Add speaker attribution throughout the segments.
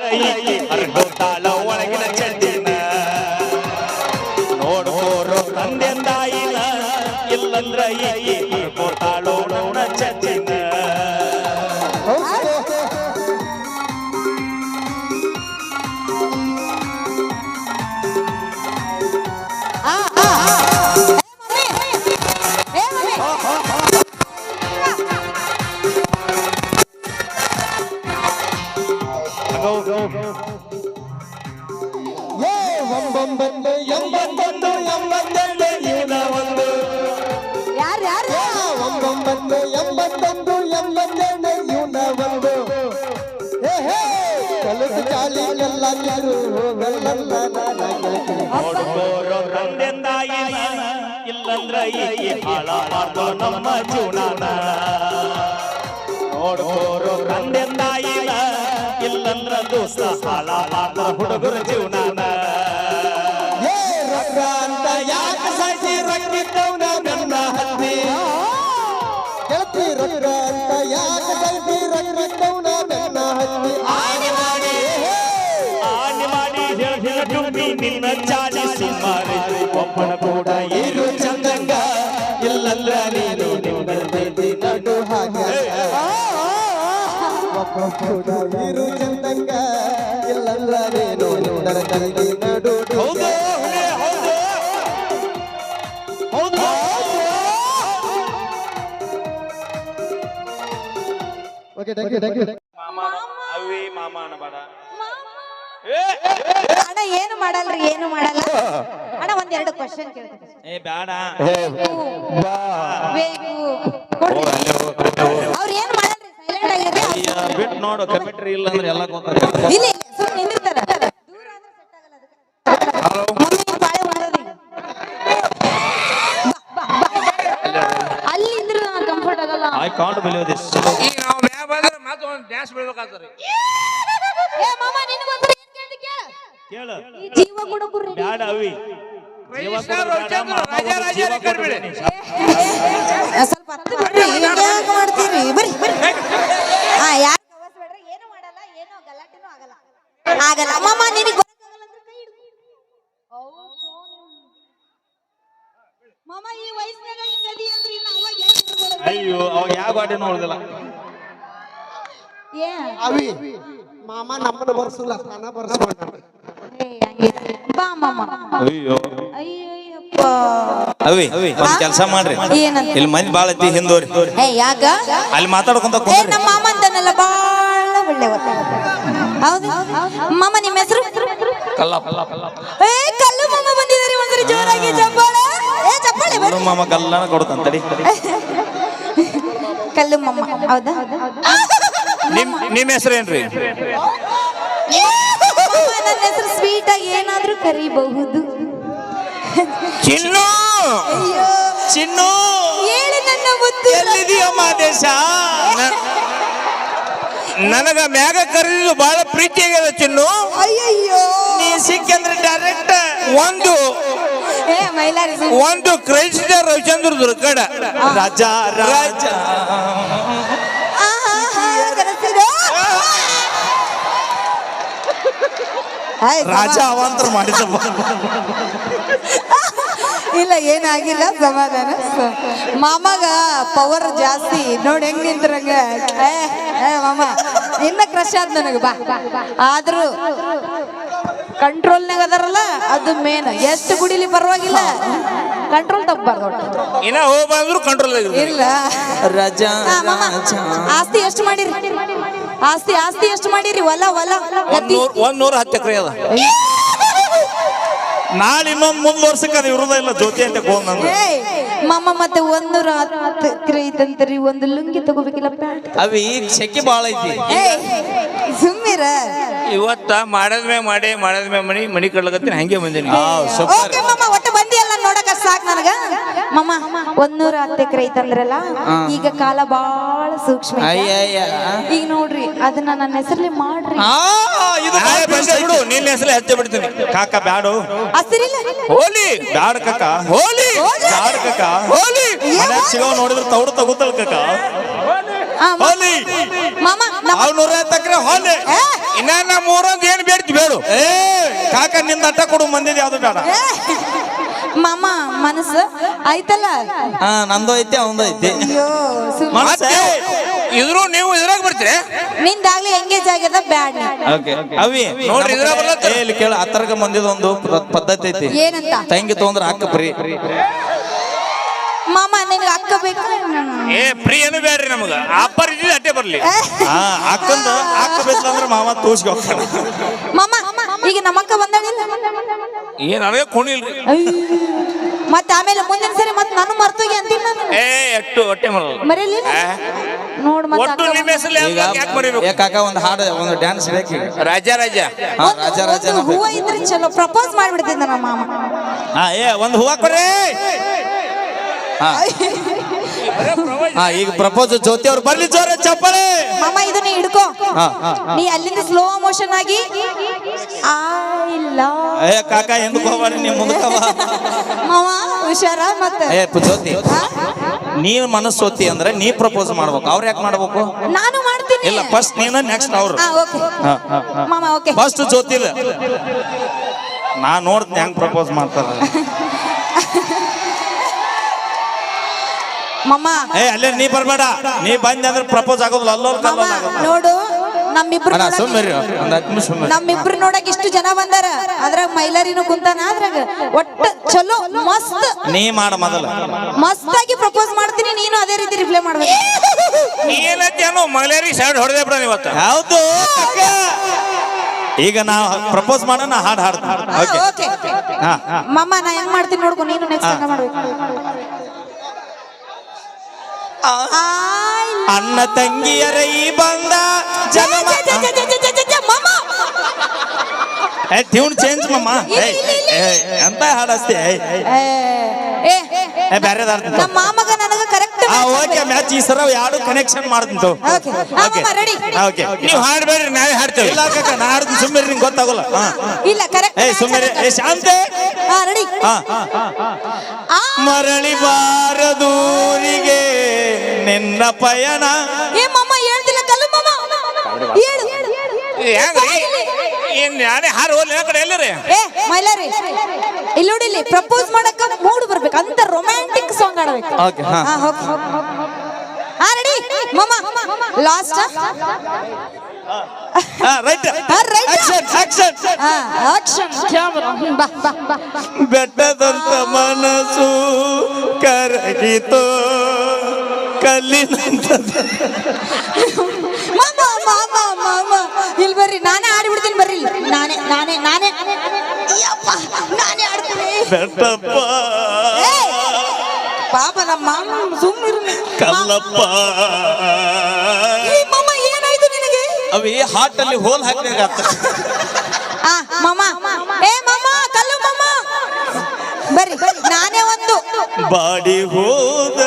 Speaker 1: हर ಏ
Speaker 2: ಒಂಬೊಂಬತ್ತು ಎಂಬತ್ತೊಂದು ಎಂಬತ್ತೆರಡು ಇವನ ಒಂದು
Speaker 1: ಯಾರ್ ಯಾರು
Speaker 2: ಏ ಒಂಬೊಂಬತ್ತು ಎಂಬತ್ತೊಂದು ಎಂಬತ್ತೆರಡು ಇವನ ಒಂದು ಕಲಸು ಚಾಲಿ ಎಲ್ಲ ನೀರು ಹೋಗಲ್ಲ
Speaker 3: ತಂದೆ ತಾಯಿನ ಇಲ್ಲಂದ್ರ ಈ ಹಾಳ ನಮ್ಮ ಜೀವನಾನ ನೋಡ್ಕೋರೋ ತಂದೆ ಇಲ್ಲಂದ್ರ ದೋಸ್ತ ಹಾಳ ಮಾಡ್ದೋ ಹುಡುಗರ ಜೀವನಾನ
Speaker 2: ಏ ರೊಕ್ಕ ಅಂತ ಯಾಕೆ ಸಾಯ್ತಿ ರೊಕ್ಕಿದ್ದವನ ನನ್ನ ಹತ್ತಿ ಗೆಳತಿ ರೊಕ್ಕ ಅಂತ ಯಾಕೆ ಸಾಯ್ತಿ ರೊಕ್ಕಿದ್ದವನ ನನ್ನ ಹತ್ತಿ ಆಗಿ ಮಾಡಿ ಹೇ
Speaker 3: ಆನೆ ಮಾಡಿ ಹೇಳ್ದಿನ ಡುಂಬಿ ನಿನ್ನ ಚಾಲಿ ಸುಮಾರಿ ಒಬ್ಬನ ಕೂಡ ಇರು ಚಂದಂಗ ಇಲ್ಲಂದ್ರ ನೀನು ನಿನ್ನ
Speaker 2: ಪ್ರೀತಿ ನಡು ಹಾಗೆ ಒಬ್ಬ ಇರು ಚಂದಂಗ ಇಲ್ಲಲ್ಲ ನಡು
Speaker 3: ಹೌದು. ಹೌದು ಹೌದು.
Speaker 2: Okay thank you thank you
Speaker 3: ಮಾಮ ಅವಿ ಮಾಮ ಅನ್ಬೇಡ
Speaker 1: ಅಣ್ಣ ಏನು ಮಾಡಲ್ರಿ ಏನು ಮಾಡಲ್ಲ? ಅಣ್ಣ ಒಂದ್ ಎರಡು ಕ್ವಶನ್ ಕೇಳ್ತೀನಿ.
Speaker 3: ಏ ಬೇಡ
Speaker 1: ಬೇಕು. ಕೊಡ್ರಿ. ಅವ್ರು ಏನು ಮಾಡಲ್ರಿ? ಸೈಲೆಂಟ್ ಆಗಿರ್ರಿ ಬಿಟ್
Speaker 3: ಬಿಟ್ಟು ನೋಡು ಕಮಿಟ್ರಿ ಇಲ್ಲ ಅಂದ್ರೆ ಎಲ್ಲ ಗೊತ್ತಾಗ
Speaker 1: ಇಲ್ಲಿ ಸುಮ್ಮನೆ ನಿಂದಿರ್ತಾರ ದೂರ ಆದ್ರೆ set ಆಗಲ್ಲ ಅದಕ್ಕೆ. ಮಮ್ಮಿ ಬಾಳೆ ಹೊಡ್ದದಿ. ಬಾ, ಬಾ, ಬಾ. ಅಲ್ಲಿ ಇದ್ರೆ ಕಂಫರ್ಟ್ ಆಗಲ್ಲ
Speaker 3: ಐ ಕಾಂಟ್ ಬಿಲೀವ್ ದಿಸ್
Speaker 4: ಈಗ ನಾವು ಮ್ಯಾ ಬಂದ್ರೆ ಮತ್ತೆ ಒಂದು ಡ್ಯಾನ್ಸ್ ಬಿಡ್ಬೇಕಾಗ್ತದೆ
Speaker 1: ಏ ಮಾಮ ನಿನಗೊಂದು ಏನ್ ಕೇಳ್ತಿ ಕೇಳ.
Speaker 3: ಕೇಳು.
Speaker 1: ಈ ಜೀವ ಕೊಡೋಕು ready.
Speaker 3: ಬ್ಯಾಡ ಅವಿ.
Speaker 1: ಸ್ವಲ್ಪ ಹತ್ತು ಬಿಡ್ರಿ ಯಾಕೆ ಮಾಡ್ತೀರಿ? ಬರ್ರಿ ಬರ್ರಿ. ಹಾ ಯಾರು ಏನು ಮಾಡಲ್ಲ ಏನು ಗಲಾಟೆನೂ ಆಗಲ್ಲ. ಆಗಲ್ಲ. ಮಾಮ ನಿನಗೆ ಬರಕ್ಕಾಗಲ್ಲ ಅಂದ್ರೆ ಕೈ ಹಿಡ್ಕೊ. ಮಾಮ ಈ ವಯಸ್ಸಿನಾಗ ಹಿಂಗದಿ ಅಂದ್ರೆ ಇನ್ನು ಅವಾಗ
Speaker 3: ಅಯ್ಯೋ ಅವಾಗ ಯಾವ ಗಾಡಿನೂ ಉಳ್ದಿಲ್ಲ
Speaker 1: ಏ.
Speaker 2: ಅವಿ ಮಾಮ ನಮ್ಮನ್ನ ಬರ್ಸಲ್ಲ ನಾನ ಬರ್ಸ್ಕೊಂಡ
Speaker 1: ಬಾ ಮಾಮ.
Speaker 3: ಅಯ್ಯೋ.
Speaker 1: ಅಯ್ಯಯ್ಯಪ್ಪ.
Speaker 3: ಅವಿ ಒಂದ್ ಕೆಲಸ ಮಾಡ್ರಿ.
Speaker 1: ಏನಂತ?
Speaker 3: ಇಲ್ಲಿ ಮಂದಿ ಬಾಳ ಐತಿ ಹಿಂದೋರಿ.
Speaker 1: ಏ ಯಾಕ?
Speaker 3: ಅಲ್ಲಿ ಮಾತಾಡ್ಕೊಂತ
Speaker 1: ಏ
Speaker 3: ಕುಂದ್ರಿ
Speaker 1: ನಮ್ಮ ಮಾಮ ಅಂತಾನಲ್ಲ ಬಾಳ ಹೌದು. ಮಾಮ ನಿಮ್ಮ ಹೆಸರು?
Speaker 3: ಕಲ್ಲಪ್ಪ. ಕಲ್ಲ ಕಲ್ಲ
Speaker 1: ಏ ಕಲ್ಲು ಮಾಮ ಬಂದಿದ್ದಾರೆ ಒಂದ್ಸರಿ ಜೋರಾಗಿ ಚಪ್ಪಾಳೆ? ಏ ಚಪ್ಪಾಳೆ ಬರ್ರಿ.
Speaker 3: ಕಲ್ಲು ಮಾಮ ಕಲ್ಲನ ಕೊಡ್ತಾನ ತಡಿ.
Speaker 1: ಕಲ್ಲು ಮಾಮ ಹೌದಾ?
Speaker 3: ನಿಮ್ ನಿಮ್ ಹೆಸರೇನ್ರಿ?
Speaker 1: ಮಾಮ, ನನ್ನ ಹೆಸರು ಸ್ವೀಟ್ ಆಗಿ ಏನಾದ್ರೂ ಕರಿಬಹುದು.
Speaker 3: ಚಿನ್ನು!
Speaker 1: ಅಯ್ಯೋ.
Speaker 3: ಚಿನ್ನು!
Speaker 1: ಹೇಳಿ ನನ್ನ ಮುದ್ದು
Speaker 3: ಎಲ್ಲಿದೀಯಮ್ಮ ದೇಶ? ನನಗ ಮ್ಯಾಗ ಕರೀಲು ಬಹಳ ಪ್ರೀತಿ ಆಗ್ಯದ ಚಿನ್ನು.
Speaker 1: ಅಯ್ಯಯ್ಯೋ.
Speaker 3: ನೀ ಸಿಕ್ಕಂದ್ರೆ ಡೈರೆಕ್ಟ್ ಒಂದು
Speaker 1: ಏ ಮೈಲಾರಿ.
Speaker 3: ಒಂದು ಕ್ರೈಸ್ತ ರವಿಚಂದ್ರ ದುರ್ಗಡ. ರಾಜ ರಾಜ. ರಾಜ. ಅವಾಂತರ ಮಾಡಿದ
Speaker 1: ಇಲ್ಲ ಏನಾಗಿಲ್ಲ ಸಮಾಧಾನ. ಮಾಮಗ ಪವರ್ ಜಾಸ್ತಿ. ನೋಡಿ ಹೆಂಗ್ ನಿಂತ್ರಂಗ. ಏ ಏ ಮಾಮ ಇನ್ನ ಕ್ರಶ್ ಆದ್ ನನಗೆ ಬಾ. ಆದ್ರೂ ಕಂಟ್ರೋಲ್ನಾಗ ಅದಾರಲ್ಲ ಅದು ಮೇನ್ ಎಷ್ಟು ಕುಡಿಲಿ ಪರವಾಗಿಲ್ಲ. ಕಂಟ್ರೋಲ್ ತಪ್ಪಬಾರ್ದು
Speaker 3: ಇನ್ನ ಕಂಟ್ರೋಲ್
Speaker 1: ಇಲ್ಲ.
Speaker 3: ರಾಜ
Speaker 1: ಆಸ್ತಿ ಎಷ್ಟು ಮಾಡಿರಿ? ಆಸ್ತಿ ಆಸ್ತಿ ಎಷ್ಟು ಮಾಡಿರಿ? ಹೊಲ ಹೊಲ.
Speaker 3: ಒಂದ್ ನೂರ ಹತ್ತು ಎಕರೆ ಅದ. ನಾಳೆ ಇನ್ನೊಂದ್ ಮುಂದ್ ವರ್ಷಕ್ಕೆ ಅದು ಇರುದ ಇಲ್ಲ ಜ್ಯೋತಿ ಅಂತ
Speaker 1: ಹೋಗ್ ಮಾಮ ಮತ್ತೆ ಒಂದೂರ ಹತ್ತು ಎಕರೆ ಐತಂತರಿ ಒಂದು ಲುಂಗಿ ತಗೋಬೇಕಿಲ್ಲ ಪ್ಯಾಂಟ್
Speaker 4: ಅವಿ ಸೆಕೆ ಭಾಳ ಐತಿ.
Speaker 1: ಸುಮ್ಮಿರ
Speaker 4: ಇವತ್ತ ಮಾಡದ್ಮೇ ಮಾಡಿ ಮಾಡದ್ಮೇ ಮಣಿ ಮಣಿ ಕಡ್ಲಕತ್ತೀನಿ ಹಂಗೆ ಬಂದೀನಿ.
Speaker 1: ಓಕೆ ಮಾಮ ಒಟ್ಟು ಬಂದಿ ಅಲ್ಲ ನೋಡಕ ಸಾಕ್ ನನಗ. ಮಾಮ ಒಂದೂರ ಹತ್ತು ಎಕರೆ ಐತಂದ್ರಲ್ಲ ಈಗ ಕಾಲ ಬಾಳ ಸೂಕ್ಷ್ಮ ಐತೆ.
Speaker 4: ಅಯ್ಯಯ್ಯ.
Speaker 1: ಈಗ ನೋಡ್ರಿ ಅದನ್ನ ನನ್ನ ಹೆಸರಲ್ಲಿ ಮಾಡ್ರಿ.
Speaker 3: ಬಿಡು ನಿನ್ನ ಹೆಸರು ಹಚ್ಚೆ ಬಿಡ್ತೀನಿ. ಕಾಕ ಬ್ಯಾಡು.
Speaker 1: ಹಸಿರಿಲ್ಲ.
Speaker 3: ಹೋಲಿ ಬ್ಯಾಡ ಕಾಕ. ಹೋಲಿ. ಬ್ಯಾಡ ಕಾಕ. ಹೋಲಿ. ಮನ್ಯಾಗ ಸಿಗೋ ನೋಡಿದ್ರೆ ತೌಡು ತಗೋತಲ್ ಕಾಕ
Speaker 1: ಆ, ಮಾ-
Speaker 3: ಹೋಲಿ.
Speaker 1: ಮಾಮ ನಮ್ಮ
Speaker 3: ಅವ್ ನೂರ ತಕ್ರೆ ಹೊಲೆ.
Speaker 1: ಏ,
Speaker 4: ಇನ್ನ ನಾ ಮೂರೊಂದ್ ಏನ್ ಬೇಡ್ತಿ ಬೇಡು.
Speaker 3: ಏ. ಕಾಕ ನಿಂದ ಅಟ್ಟ ಕೊಡು ಮಂದಿದ್ ಯಾವ್ದು ಬೇಡ.
Speaker 1: ಏ, ಮಾಮ ಮನಸ್ಸು ಆಯ್ತಲ್ಲ?
Speaker 2: ಹಾ ನಂದು ಐತಿ ಅವಂದು ಐತಿ.
Speaker 1: ಅಯ್ಯೋ ಸುಮ್-
Speaker 3: ಮನಸ್ಸೇ
Speaker 4: ಇದ್ರು ನೀವು ಇದ್ರಾಗ ಬರ್ತೀರಿ.
Speaker 1: ನಿಂದಾಗ್ಲಿ ಎಂಗೇಜ್ ಆಗ್ಯದ ಬ್ಯಾಡ್
Speaker 2: ಓಕೆ ಅವಿ
Speaker 4: ನೋಡ್ರಿ, ಇದ್ರಾಗ ಬರ್ಲತ್ತಾರ.
Speaker 2: ಏ, ಇಲ್ಲಿ ಕೇಳ ಪ್ರ- ಪದ್ಧತಿ ಐತಿ.
Speaker 1: ಏನಂತ?
Speaker 2: ತಂಗಿ ತೊಂದ್ರ ಹಾಕಪ್ರಿ ಪ್ರೀ
Speaker 1: ಮಾಮ ನಿನಗೆ ಅಕ್ಕ ಬೇಕು?
Speaker 4: ಏ ಫ್ರೀ ಏನು ಬೇಡ್ರಿ ನಮಗ. ಆಫರ್ ಇದ್ದಿದ್ದು ಅಟ್ಟೆ ಬರ್ಲಿ.
Speaker 3: ಹಾ ಅಕ್ಕಂದು ಅಕ್ಕ ಬೇಕಂದ್ರೆ ಮಾವ ತೋರ್ಸ್ಕೊ. ಹೋಗ್ತಾನೆ
Speaker 1: ಮಾಮ ಈಗ ನಮ್ಮ ಅಕ್ಕ ಬಂದಾಳಿಲ್ಲ
Speaker 4: ಏನ್ ನನಗೆ ಕುಣಿಲ್ರಿ
Speaker 1: ಮತ್ತೆ ಆಮೇಲೆ ಮುಂದಿನ ಸರಿ ಮತ್ತೆ ನಾನು ಮರ್ತೋಗಿ ಅಂತೀನಿ ನಾನು?
Speaker 4: ಏ ಎಷ್ಟು ಹೊಟ್ಟೆ ಮರಲ್ಲ
Speaker 1: ಮರೀಲಿ ನೋಡ್ ಮತ್ತೆ
Speaker 4: ಒಟ್ಟು
Speaker 1: ಅಕ್ಕ
Speaker 4: ನಿಮ್ಮ ಹೆಸರು
Speaker 2: ಈಗ
Speaker 4: ಯಾಕೆ ಮರಿಬೇಕು?
Speaker 2: ಏ ಕಾಕ ಒಂದು ಹಾಡು ಒಂದು ಡ್ಯಾನ್ಸ್.
Speaker 4: ರಾಜ ರಾಜ.
Speaker 2: ಹಾ ರಾಜ ರಾಜ
Speaker 1: ಹೂವ ಇದ್ರೆ ಚಲೋ ಪ್ರಪೋಸ್ ಮಾಡ್ಬಿಡ್ತಿದ್ದ ನಮ್ಮ ಮಾಮ.
Speaker 3: ಹಾ ಏ ಒಂದು ಹೂವ ಕೊಡ್ರಿ.
Speaker 2: ಹಾ. ಹಾ ಈಗ ಪ್ರಪೋಸ್ ಜ್ಯೋತಿ ಅವ್ರು ಬರ್ಲಿ
Speaker 3: ಜೋರ ಚಪ್ಪಳೆ
Speaker 1: ಮಾಮ ಇದನ್ನ ನೀ ಹಿಡ್ಕೋ.
Speaker 2: ಹಾ ಹಾ
Speaker 1: ನೀ ಅಲ್ಲಿಂದ ಸ್ಲೋ ಮೋಷನ್ ಆಗಿ ಐ ಲವ್
Speaker 3: ಏ ಕಾಕ ಎಂದಕ್ಕೆ ಹೋಗ್ಬಾರ್ರಿ ನೀ.
Speaker 1: ಮಾವ ಹುಷಾರ ಮತ್ತೆ?
Speaker 2: ಏ ಪು- ಜ್ಯೋತಿ.
Speaker 1: ಹಾ?
Speaker 2: ಮನಸ್ಸು ಅಂದ್ರೆ ನೀ ಪ್ರಪೋಸ್ ಮಾಡ್ಬೇಕು. ಅವ್ರು ಯಾಕೆ ಮಾಡ್ಬೇಕು?
Speaker 1: ನಾನು ಮಾಡ್ತೀನಿ.
Speaker 3: ಇಲ್ಲ ಫಸ್ಟ್ ನೀನ ನೆಕ್ಸ್ಟ್ ಅವ್ರು.
Speaker 1: ಹಾ ಓಕೆ ಮಾಮ ಓಕೆ
Speaker 3: ಫಸ್ಟ್ ಜ್ಯೋತಿದ ನಾ ನೋಡ್ತೀನಿ ಹೆಂಗ್ ಪ್ರಪೋಸ್ ಮಾಡ್ತಾರ.
Speaker 1: ಮಾಮ.
Speaker 3: ಏ ಅಲ್ಲೇ ನೀ ಬರ್ಬೇಡ. ನೀ ಬಂದೆ ಅಂದ್ರೆ ಪ್ರಪೋಸ್ ಆಗೋದಿಲ್ಲ. ಅಲ್ಲೋರ್
Speaker 1: ಮಾಮ ನೋಡು ನಮ್ಮಿಬ್ರು
Speaker 2: ಅಣ್ಣ
Speaker 1: ನೋಡಕ್-
Speaker 2: ಸುಮ್ಮನೆ ಒಂದ್ ಹತ್ತು ನಿಮಿಷ ಸುಮ್ಮನೆ
Speaker 1: ನಮ್ಮಿಬ್ರು ನೋಡಕ್ ಇಷ್ಟು ಜನ ಬಂದಾರ. ಅದ್ರಾಗ ಮೈಲಾರಿನೂ ಕುಂತಾನ. ಅದ್ರಾಗ ಒಟ್ಟ ಚಲೋ ಮಸ್ತ್.
Speaker 2: ನೀ ಮಾಡ ಮೊದಲ.
Speaker 1: ಮಸ್ತ್ ಆಗಿ ಪ್ರಪೋಸ್ ಮಾಡ್ತೀನಿ. ನೀನು ಅದೇ ರೀತಿ ರಿಪ್ಲೈ ಮಾಡ್ಬೇಕು.
Speaker 4: ಏನೋ ಮಲೇರಿ ಸೈಡ್ ಹೊಡೆದೇ ಬಿಡ ಹೌದು.
Speaker 3: ಯಾವ್ದು ಅಕ್ಕ? ಈಗ ನಾ ಪ್ರಪೋಸ್ ಮಾಡೋಣ ಹಾಡ್ ಹಾಡ್ತೀನಿ. ಓಕೆ
Speaker 1: ಓಕೆ
Speaker 3: ಹಾ ಹಾ.
Speaker 1: ಮಾಮ ನಾ ಹೆಂಗ್ ಮಾಡ್ತೀನಿ ನೋಡ್ಕೊ ನೀನು ನೆಕ್ಸ್ಟ್ ಹಂಗ ಮಾಡ್ಬೇಕು.
Speaker 3: ಅಣ್ಣ ತಂಗಿಯರ ಈ ಬಂದ ಜನ್ಮ. ಏ ಟ್ಯೂನ್ ಚೇಂಜ್ ಮಮ್ಮ. ಎಂತ ಹಾಡಸ್ತಿ?
Speaker 1: ಏ,
Speaker 3: ಬ್ಯಾರೆ
Speaker 1: ನಮ್ಮ ಮಾಮಗ
Speaker 3: ಆ ಓಕೆ ಮ್ಯಾಚ್ ಈ ಸರ ಯಾರು ಕನೆಕ್ಷನ್ ಮಾಡ್ತೀನಿ ತಗೋ.
Speaker 1: ಓಕೆ.
Speaker 3: ಓಕೆ.
Speaker 1: Ready
Speaker 3: okay.
Speaker 4: ನೀವು ಹಾಡ್ಬೇಡ್ರಿ ನಾವೇ ಹಾಡ್ತೇವೆ.
Speaker 3: ಇಲ್ಲ ಕಾಕ ನಾ ಹಾಡ್ತೀನಿ. ಸುಮ್ಮನೆ ನಿಂಗೆ ಗೊತ್ತಾಗಲ್ಲ.
Speaker 1: ಇಲ್ಲ ಕರೆಕ್ಟ್
Speaker 3: ಏಯ್ ಸುಮ್ಮನೆ ಏ ಶಾಂತೆ.
Speaker 1: ರೆಡಿ
Speaker 3: ಮರಳಿ ಬಾರದೂರಿಗೆ ನಿನ್ನ ಪಯಣ.
Speaker 1: ಏ ಮಾಮ ಹೇಳ್ತಿಲ್ಲ ಕಲ್ಲು ಮಾಮ ಹೇಳು
Speaker 4: ಹೆಂಗ್ರಿ. ಏನ್ ನಾನೇ ಹಾರು ಹೋಗ್ಲಿ ಆ ಕಡೆ ಎಲ್ಲರಿ?
Speaker 1: ಏ ಮೈಲಾರಿ ಇಲ್ಲಿ ನೋಡಿ ಇಲ್ಲಿ ಪ್ರಪೋಸ್ ಮಾಡಕ ಮೂಡ್ ಬರ್ಬೇಕು. ಅಂತ ರೊಮ್ಯಾಂಟಿಕ್ ಸಾಂಗ್ ಆಡಬೇಕು
Speaker 2: ಓಕೆ ಹಾ.
Speaker 1: ಹಾ ಹೋಗ್ ಹಾ ರೆಡಿ ಲಾಸ್ಟ್
Speaker 3: ಹಾ ರೈಟ್
Speaker 1: ಹಾ, ರೈಟ್
Speaker 3: ಆಕ್ಷನ್ ಆಕ್ಷನ್
Speaker 1: ಹಾ ಆಕ್ಷನ್ ಕ್ಯಾಮೆರಾ ಬಾ ಬಾ ಬಾ
Speaker 3: ಬೆಟ್ಟದಂತ ಮನಸ್ಸು ಕರಗಿತೋ ಕಲ್ಲಿನಂತ
Speaker 1: ಮಾಮ ಮಾಮ ಮಾಮ ಇಲ್ಲಿ ಬರ್ರಿ ನಾನೇ ಆಡ್ಬಿಡ್ತೀನಿ ಬರ್ರಿ ಇಲ್ಲಿ. ನಾನೇ ನಾನೇ ನಾನೇ. ಯಪ್ಪ, ನಾನೇ ಆಡ್ತೀನಿ.
Speaker 3: ಬೆಟ್ಟಪ್ಪ.
Speaker 1: ಪಾಪ ನಮ್ಮ ಮಾಮ ಸುಮ್ಮನಿರು
Speaker 3: ಕಲ್ಲಪ್ಪ.
Speaker 1: ಮಾಮ ಏನಾಯ್ತು ನಿನಗೆ?
Speaker 2: ಅವಿ ಹಾಟ್ ಅಲ್ಲಿ ಹೋಲ್ ಹಾಕ್ಬೇಕಾಗ್ತ
Speaker 1: ಆ ಮಾಮ. ಏ ಮಾಮ ಕಲ್ಲು ಮಾಮ. ಬರ್ರಿ ನಾನೇ ಒಂದು.
Speaker 3: ಬಾಡಿ ಹೋದ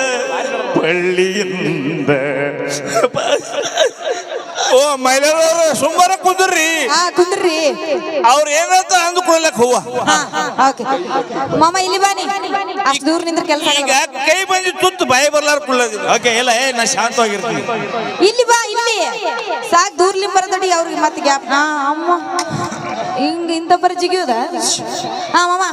Speaker 3: ಪಳ್ಳಿಯಿಂದ
Speaker 4: ಮಹಿಳೆಯರು ಸುಮಾರ ಕುಂದ್ರಿ.
Speaker 1: ಹಾ ಕುಂದ್ರಿ.
Speaker 4: ಅವ್ರ ಏನಂತ ಅಂದುಕೊಳ್ಳಕ್ ಹೂವ
Speaker 1: ಹಾ ಓಕೆ. ಮಾಮ ಇಲ್ಲಿ ಬಾನಿ ಅಷ್ಟು ದೂರ ನಿಂದ್ರ ಕೆಲಸ
Speaker 4: ಈಗ ಕೈ ಬಂದಿ ತುತ್ತು ಭಯ ಬರ್ಲಾರ ಕುಳ್ಳದಿಲ್ಲ
Speaker 3: ಓಕೆ ಇಲ್ಲ ಏ ನಾ ಶಾಂತವಾಗಿರ್ತೀನಿ.
Speaker 1: ಇಲ್ಲಿ ಬಾ ಇಲ್ಲಿ. ಸಾಕ್ ದೂರ್ಲಿ ಬರದಡಿ ಅವ್ರಿಗೆ ಮತ್ತೆ ಗ್ಯಾಪ್. ಹಾ ಅಮ್ಮ. ಹಿಂಗ ಇಂತ ಬರ ಜಿಗಿಯೋದ ಹಾ ಮಾಮ.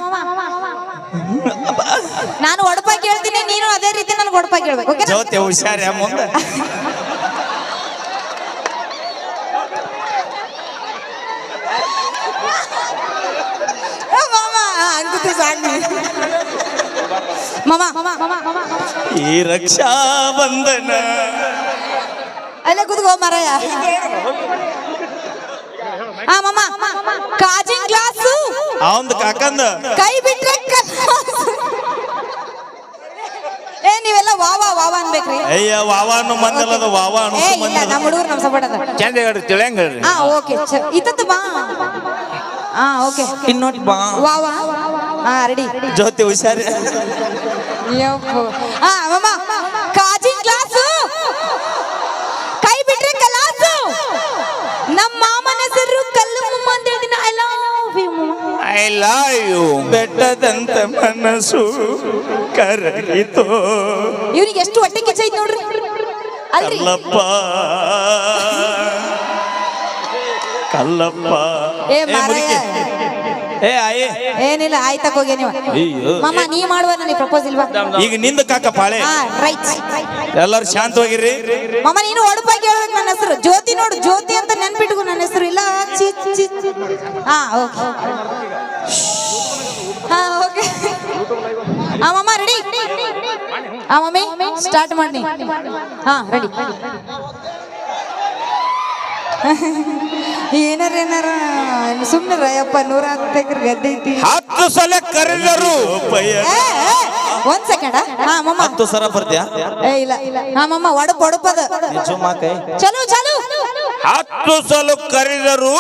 Speaker 1: ನಾನು ಒಡಪ ಕೇಳ್ತೀನಿ ನೀನು ಅದೇ ರೀತಿ ನನ್ಗೆ ಒಡಪ ಕೇಳ್ಬೇಕು ಓಕೆ
Speaker 3: ಜ್ಯೋತಿ ಹುಷಾರ ಮುಂದೆ
Speaker 1: ಮಾಮ ಅಂಕುತಿ ಸಾಕ್ ಮಾಮ ಮಾಮ ಮಾಮ ಮಾಮ
Speaker 3: ಈ ರಕ್ಷಾ ಬಂಧನ
Speaker 1: ಅಲ್ಲೇ ಕೂತ್ಕೋ ಮರಯ. ಹಾ ಮಾಮ ಕಾಜಿಂಗ್ ಗ್ಲಾಸು.
Speaker 3: ಅವಂದ್ ಕಾಕಂದ.
Speaker 1: ಕೈ ಬಿಟ್ರೆ. ಏ ನೀವೆಲ್ಲ ವಾವಾ ವಾವಾ ಅನ್ಬೇಕ್ರಿ.
Speaker 3: ಅಯ್ಯ ವಾವಾ
Speaker 1: ಏ
Speaker 3: ಅನುಸು
Speaker 1: ಇಲ್ಲ
Speaker 3: ಮಂದಲ್ಲ
Speaker 1: ನಮ್ಮ ಹುಡುಗರು ನಮ್ಮ ಸಪೋರ್ಟ್ ಅದ.
Speaker 4: ಚಂದ ಹೇಳ್ರಿ ತಿಳಿಯಂಗ ಹೇಳ್ರಿ.
Speaker 1: ಹಾ ಓಕೆ ಇತ್ತತ್ತು ಬಾ. ಹಾ ಓಕೆ.
Speaker 2: ಇನ್ನೊಟ್ಟು ಬಾ.
Speaker 1: ವಾವಾ. ಹಾ ರೆಡಿ.
Speaker 3: ಜ್ಯೋತಿ ಹುಷಾರಿ.
Speaker 1: ಹಾ ಮಾಮ ಕಾಜಿ ಗ್ಲಾಸು. ಕೈ ಬಿಟ್ರೆ ಕಲಾಸು. ನಮ್ಮ ಮಾಮನ ಹೆಸರು ಕಲ್ಲು ಮಾಮ ಅಂತ ಹೇಳ್ತೀನಿ. I love you
Speaker 4: I love you
Speaker 3: ಬೆಟ್ಟದಂತ ಮನಸ್ಸು ಕರಗಿತು.
Speaker 1: ಇವ್ರಿಗೆ ಎಷ್ಟು ಹೊಟ್ಟೆ ಕಿಚ್ಚ ಐತ್ ನೋಡ್ರಿ. ಅಲ್ರಿ.
Speaker 4: ಕಲ್ಲಪ್ಪ. ಕಲ್ಲಪ್ಪ
Speaker 1: ಏ ಮಾರಾಯ.
Speaker 4: ಏ ಆಯಿ
Speaker 1: ಏನಿಲ್ಲ ಆಯ್ತಕ್ ಹೋಗಿ ನೀವು.
Speaker 4: ಅಯ್ಯೋ.
Speaker 1: ಮಾಮ ನೀ ಮಾಡುವ ನನಗೆ ಪ್ರಪೋಸ್ ಇಲ್ವಾ?
Speaker 4: ಈಗ ನಿಂದ ಕಾಕ ಪಾಳೆ.
Speaker 1: ಹಾ ರೈಟ್
Speaker 4: ಎಲ್ಲರೂ ಶಾಂತವಾಗಿರ್ರಿ
Speaker 1: ಮಾಮ ನೀನು ಒಡಪಾಗಿ ಹೇಳ್ಬೇಕು ನನ್ನ ಹೆಸರು. ಜ್ಯೋತಿ ನೋಡು ಜ್ಯೋತಿ ಅಂತ ನೆನ್ಪಿಟ್ಕೊ ನನ್ನ ಹೆಸರು. ಇಲ್ಲ ಚಿ ಚಿ ಚಿ. ಹಾ ಓಕೆ ಹಾ ಓಕೆ. ಹಾ ಮಾಮ ರೆಡಿ ಹಾ ಮಮ್ಮಿ ಸ್ಟಾರ್ಟ್ ಮಾಡಿ ಹಾ ರೆಡಿ ಏನಾರ ಏನಾರ ಸುಮ್ಮನೆ ಯಪ್ಪ ನೂರ ಹತ್ತು ಎಕರೆ ಗದ್ದೆ ಐತಿ.
Speaker 4: ಹತ್ತು ಸಲ ಕರೆದರು.
Speaker 1: ಒಂದ್ ಸೆಕೆಂಡ್ ಹಾ ಮಮ್ಮ
Speaker 3: ಹತ್ತು ಸಲ ಬರ್ತೀಯಾ?
Speaker 1: ಏ ಇಲ್ಲ. ಹಾ ಮಮ್ಮ ಒಡಪ್ ಒಡಪದ
Speaker 3: ಚುಮ್ಮಾ ಕೈ.
Speaker 1: ಚಲೋ ಚಲೋ.
Speaker 4: ಹತ್ತು ಸಲ ಕರೆದರು.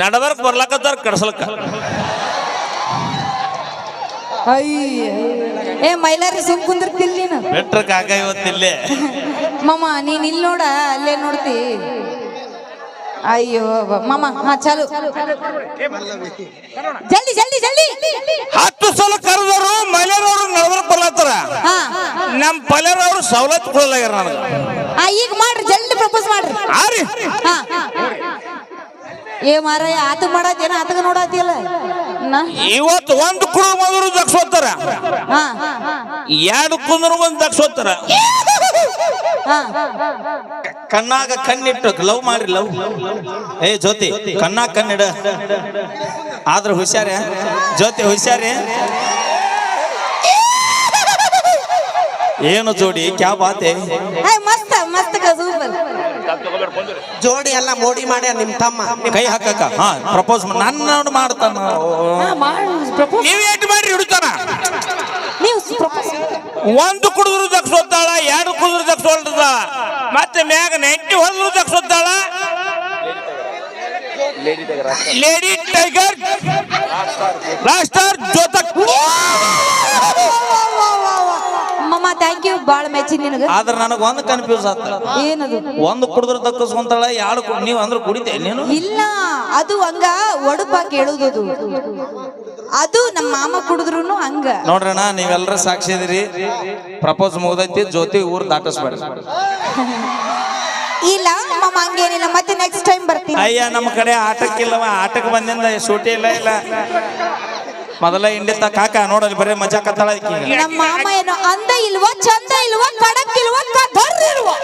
Speaker 4: ನಡಬರ್ಕ್ ಬರ್ಲಕತ್ತಾರ ಕಡಸಲಕ್ಕ
Speaker 1: ಅಯ್ಯ. ಏ ಮೈಲಾರಿ ಸುಮ್ ಕುಂದಿರ್ತಿಲ್ಲ ನೀನು?
Speaker 4: ಬೆಟ್ರ ಕಾಕ ಇವತ್ತಿಲ್ಲೇ.
Speaker 1: ಮಮ್ಮ ನೀನ್ ಇಲ್ಲಿ ನೋಡ ಅಲ್ಲೇ ನೋಡ್ತಿ. ಅಯ್ಯೋ ಮಮ್ಮ ಹಾ ಚಲು. ಜಲ್ದಿ ಜಲ್ದಿ ಜಲ್ದಿ.
Speaker 4: ಹತ್ತು ಸಲ ಕರೆದವರು ಮಲೆಯವರು ನಡಬರ್ಕ್ ಬರ್ಲತ್ತಾರ.
Speaker 1: ಹಾ.
Speaker 4: ನಮ್ ಪಲ್ಯರವ್ರು ಸವಲತ್ತು ಕೊಡಲಾಗ್ಯಾರ ನನಗ.
Speaker 1: ಈಗ ಮಾಡ್ರಿ ಜಲ್ದಿ ಪ್ರಪೋಸ್ ಮಾಡ್ರಿ.
Speaker 4: ಆರಿ
Speaker 1: ಹಾ. ಏ ಮಾರಾಯ ಆತ ಮಾಡತ್ತೇನ ಆತಗ ನೋಡತಿಯಲ್ಲ?
Speaker 4: ಇವತ್ತು ಒಂದು ಕುಡು ಮೊದಲು ದಕ್ಷೋತ್ತಾರ
Speaker 1: ಹಾ.
Speaker 4: ಎರಡು ಕುಂದ್ರು ಒಂದು ದಕ್ಷೋತ್ತಾರ
Speaker 3: ಕಣ್ಣಾಗ ಕಣ್ಣಿಟ್ಟು ಲವ್ ಮಾಡ್ರಿ ಲವ್. ಏ ಜ್ಯೋತಿ ಕಣ್ಣಾಗ ಕಣ್ಣಿಡ. ಆದ್ರೆ ಹುಷಾರೇ? ಜ್ಯೋತಿ ಹುಷಾರೇ? ಏನು ಜೋಡಿ ಕ್ಯಾ ಬಾತೆ?
Speaker 1: ಮಸ್ತ್ ಮಸ್ತ್
Speaker 5: ಜೋಡಿ ಎಲ್ಲ ಮೋಡಿ ಮಾಡಿ ನಿಮ್ ತಮ್ಮ?
Speaker 3: ಕೈ ಹಾಕಕ್ಕ? ಹಾ ಪ್ರಪೋಸ್ ನನ್ನ ನೋಡ್ ಮಾಡ್ತಾನ.
Speaker 1: ಪ್ರಪೋಸ್
Speaker 4: ಒಂದು ಕುಡಿದ್ರು ದಕ್ಷೋತ್ತಾಳ ಎರಡು ಕುಡಿದ್ರು ದಕ್ಷೋಳ್ತದ ಮತ್ತೆ ಮ್ಯಾಗ ನೆಂಟಿ ಹೊಡೆದ್ರು ದಕ್ಷೋತ್ತಾಳ ಲೇಡಿ ಟೈಗರ್ ರಾಸ್ಟಾರ್ ಜೋತಕ್
Speaker 1: ಮಮ್ಮ ಥ್ಯಾಂಕ್ ಯು ಬಾಳ ಮೆಚ್ಚಿ ನಿನಗೆ.
Speaker 3: ಆದ್ರೆ ನನಗ ಒಂದ್ ಕನ್ಫ್ಯೂಸ್ ಆತ.
Speaker 1: ಏನದು?
Speaker 3: ಒಂದು ಕುಡಿದ್ರ ದಕ್ಕಸ್ಕೊಂತಾಳ ಎರಡು ನೀವು ಅಂದ್ರ ಕುಡಿತೆ ನೀನು?
Speaker 1: ಇಲ್ಲ ಅದು ಹಂಗ ಒಡಪ ಕೇಳುವುದು ಅದು ನಮ್ಮ ಮಾಮ ಕುಡಿದ್ರು ಹಂಗ.
Speaker 3: ನೋಡ್ರಣ ನೀವೆಲ್ಲರೂ ಸಾಕ್ಷಿ ಇದೀರಿ. ಪ್ರಪೋಸ್ ಮುಗ್ದೈತಿ ಜ್ಯೋತಿ ಊರ್ ದಾಟಿಸ್ಬೇಡ.
Speaker 1: ಇಲ್ಲ ಮಾಮ ಹಂಗೇನಿಲ್ಲ. ಮತ್ತೆ ನೆಕ್ಸ್ಟ್ ಟೈಮ್ ಬರ್ತೀನಿ.
Speaker 3: ಅಯ್ಯ ನಮ್ಮ ಕಡೆ ಆಟಕ್ಕಿಲ್ಲವ ಆಟಕ್ಕೆ ಬಂದಿಂದ ಶೂಟಿ ಇಲ್ಲ ಇಲ್ಲ. ಮೊದಲ ಇಂಡಿತ ಕಾಕ ನೋಡಲ್ಲಿ ಬರೀ ಮಜಾ ಕತ್ತಾಳ
Speaker 1: ನಮ್ಮ ಮಾಮ ಏನು ಅಂದ ಇಲ್ವ ಚಂದ ಇಲ್ವ ಕಡಕ್ ಇಲ್ವಾ ಕದರ್ ಇಲ್ವಾ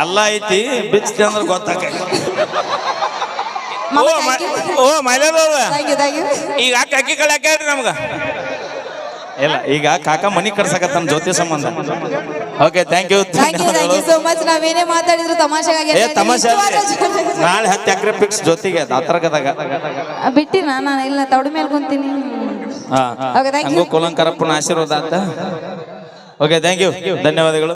Speaker 3: ಎಲ್ಲ ಐತಿ ಬಿಚ್ಚ ಅಂದ್ರೆ ಗೊತ್ತಾಗ
Speaker 4: ಓ ಮ- ಓ ಮೈಲಾರವ್ರ.
Speaker 1: ಥ್ಯಾಂಕ್ ಯು ಥ್ಯಾಂಕ್ ಯು
Speaker 4: ಈಗ ಅಕ್ಕಿ ಅಕ್ಕಿ ಕಳೆ ಹಾಕ್ಯಾಡ್ರಿ ನಮ್ಗ?
Speaker 3: ಇಲ್ಲ ಈಗ ಕಾಕ ಮನಿ ಕರ್ಸಕತ್ತಾನ ಜ್ಯೋತಿ ಸಂಬಂಧ. Okay thank you
Speaker 1: thank you thank you so much ನಾವೇನೇ ಮಾತಾಡಿದ್ರು ತಮಾಷೆಗಾಗಿ
Speaker 3: ಏ ತಮಾಷೆ ಅಲ್ರಿ. ನಾಳೆ ಹತ್ತು ಎಕರೆ ಫಿಕ್ಸ್ ಜೊತೆಗೆ ದಾತರ್ಗದಾಗ
Speaker 1: ಬಿಟ್ಟಿ ನಾನು ಇಲ್ಲ ತೌಡು ಮೇಲೆ ಕುಂತೀನಿ.
Speaker 3: ಹಾ.
Speaker 1: Okay, thank you.
Speaker 3: ಹಂಗೂ ಕುಲಂಕರಪ್ಪನ ಆಶೀರ್ವಾದ ಅಂತ. ಓಕೆ ಥ್ಯಾಂಕ್ ಯು ಧನ್ಯವಾದಗಳು.